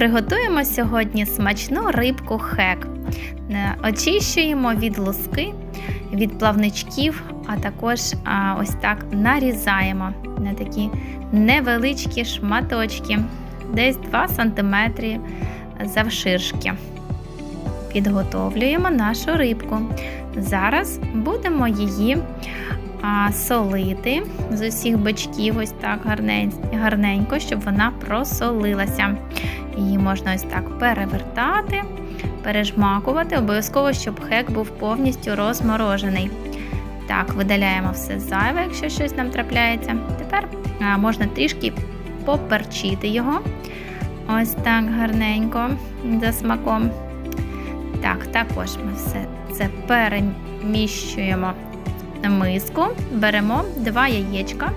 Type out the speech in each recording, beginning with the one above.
Приготуємо сьогодні смачну рибку хек. Е, Очищуємо від луски, від плавничків, а також ось так нарізаємо на такі невеличкі шматочки, десь 2 см завширшки. Підготовлюємо нашу рибку. Зараз будемо її солити з усіх бочків, ось так гарненько, щоб вона просолилася. Її можна ось так перевертати, пережмакувати, обов'язково, щоб хек був повністю розморожений. Так, видаляємо все зайве, якщо щось нам трапляється. Тепер можна трішки поперчити його. Ось так гарненько за смаком. Так, також ми все це переміщуємо в миску, беремо два яєчка,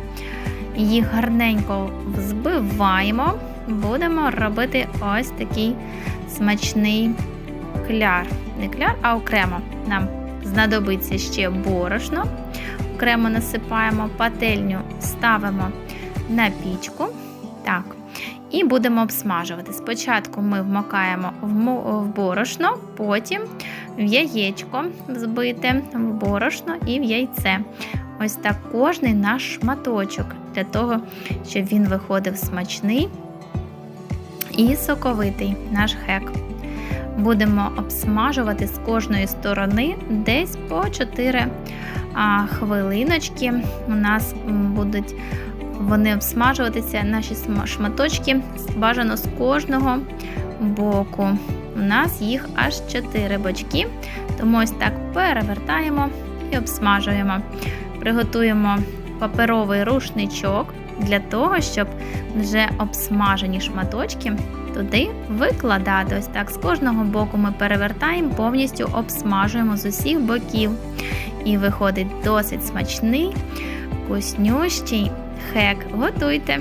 їх гарненько взбиваємо, будемо робити ось такий смачний кляр. Не кляр, а окремо. Нам знадобиться ще борошно. Окремо насипаємо пательню, ставимо на пічку. Так. І будемо обсмажувати. Спочатку ми вмокаємо в борошно, потім в яєчко взбите, в борошно і в яйце. Ось так кожний наш шматочок для того, щоб він виходив смачний і соковитий наш хек. Будемо обсмажувати з кожної сторони десь по 4 а, хвилиночки. У нас будуть вони обсмажуватися, наші шматочки бажано з кожного боку. У нас їх аж 4 бочки, тому ось так перевертаємо і обсмажуємо. Приготуємо паперовий рушничок для того, щоб вже обсмажені шматочки туди викладати. Ось так з кожного боку ми перевертаємо, повністю обсмажуємо з усіх боків. І виходить досить смачний, вкуснющий хек. Готуйте!